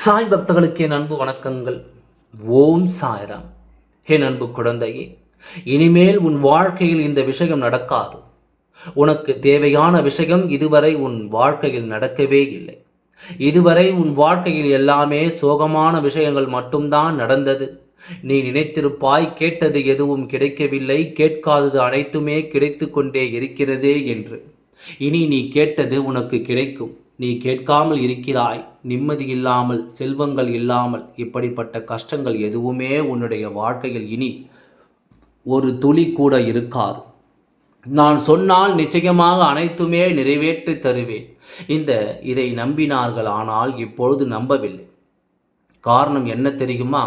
சாய் பக்தர்களுக்கு என் அன்பு வணக்கங்கள். ஓம் சாய்ராம். என் அன்பு குழந்தையே இனிமேல் உன் வாழ்க்கையில் இந்த விஷயம் நடக்காது. உனக்கு தேவையான விஷயம் இதுவரை உன் வாழ்க்கையில் நடக்கவே இல்லை. இதுவரை உன் வாழ்க்கையில் எல்லாமே சோகமான விஷயங்கள் மட்டும்தான் நடந்தது. நீ நினைத்திருப்பாய் கேட்டது எதுவும் கிடைக்கவில்லை கேட்காதது அனைத்துமே கிடைத்து கொண்டே இருக்கிறதே என்று. இனி நீ கேட்டது உனக்கு கிடைக்கும். நீ கேட்காமல் இருக்கிறாய். நிம்மதி இல்லாமல் செல்வங்கள் இல்லாமல் இப்படிப்பட்ட கஷ்டங்கள் எதுவுமே உன்னுடைய வாழ்க்கையில் இனி ஒரு துளி கூட இருக்காது. நான் சொன்னால் நிச்சயமாக அனைத்துமே நிறைவேற்றி தருவேன். இந்த இதை நம்பினார்கள் ஆனால் இப்பொழுது நம்பவில்லை. காரணம் என்ன தெரியுமா?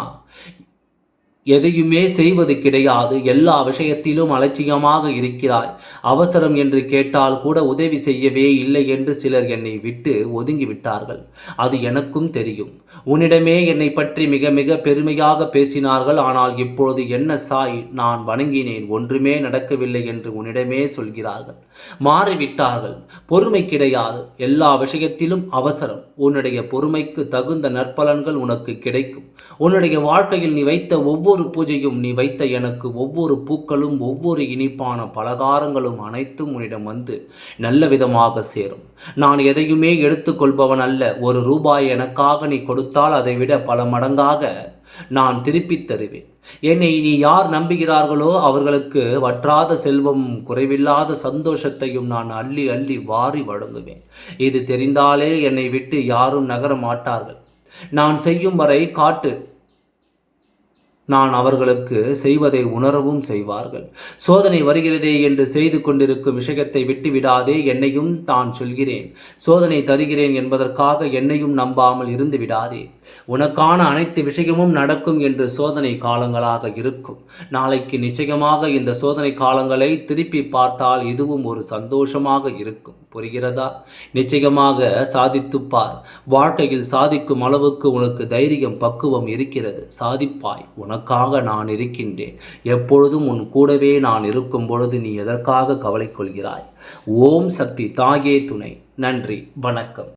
எதையுமே செய்வது கிடையாது. எல்லா விஷயத்திலும் அலட்சியமாக இருக்கிறாய். அவசரம் என்று கேட்டால் கூட உதவி செய்யவே இல்லை என்று சிலர் என்னை விட்டு ஒதுங்கி விட்டார்கள் அது எனக்கும் தெரியும். உன்னிடமே என்னை பற்றி மிக மிக பெருமையாக பேசினார்கள். ஆனால் இப்பொழுது என்ன சாய்? நான் வணங்கினேன். ஒன்றுமே நடக்கவில்லை என்று உன்னிடமே சொல்கிறார்கள். மாறிவிட்டார்கள். பொறுமை கிடையாது. எல்லா விஷயத்திலும் அவசரம். உன்னுடைய பொறுமைக்கு தகுந்த நற்பலன்கள் உனக்கு கிடைக்கும். உன்னுடைய வாழ்க்கையில் நீ வைத்த ஒவ்வொரு ஒவ்வொரு பூஜையும் நீ வைத்த எனக்கு ஒவ்வொரு பூக்களும் ஒவ்வொரு இனிப்பான பலகாரங்களும் அனைத்தும் உன்னிடம் வந்து நல்ல விதமாக சேரும். நான் எதையுமே எடுத்துக்கொள்பவன் அல்ல. ஒரு ரூபாய் எனக்காக நீ கொடுத்தால் அதை விட பல மடங்காக நான் திருப்பித் தருவேன். என்னை நீ யார் நம்புகிறார்களோ அவர்களுக்கு வற்றாத செல்வம் குறைவில்லாத சந்தோஷத்தையும் நான் அள்ளி அள்ளி வாரி வழங்குவேன். இது தெரிந்தாலே என்னை விட்டு யாரும் நகர மாட்டார்கள். நான் செய்யும் வரை காட்டு. நான் அவர்களுக்கு செய்வதை உணரவும் செய்வார்கள். சோதனை வருகிறதே என்று செய்து கொண்டிருக்கும் விஷயத்தை விட்டுவிடாதே என்னையும் தான் சொல்கிறேன். சோதனை தருகிறேன் என்பதற்காக என்னையும் நம்பாமல் இருந்து விடாதே. உனக்கான அனைத்து விஷயமும் நடக்கும் என்று சோதனை காலங்களாக இருக்கும். நாளைக்கு நிச்சயமாக இந்த சோதனை காலங்களை திருப்பி பார்த்தால் இதுவும் ஒரு சந்தோஷமாக இருக்கும். புரிகிறதா? நிச்சயமாக சாதித்துப்பார். வாழ்க்கையில் சாதிக்கும் அளவுக்கு உனக்கு தைரியம் பக்குவம் இருக்கிறது. சாதிப்பாய் உனக்காக நான் இருக்கின்றேன். எப்பொழுதும் உன் கூடவே நான் இருக்கும் பொழுது நீ எதற்காக கவலை கொள்கிறாய்? ஓம் சக்தி தாயே துணை. நன்றி வணக்கம்.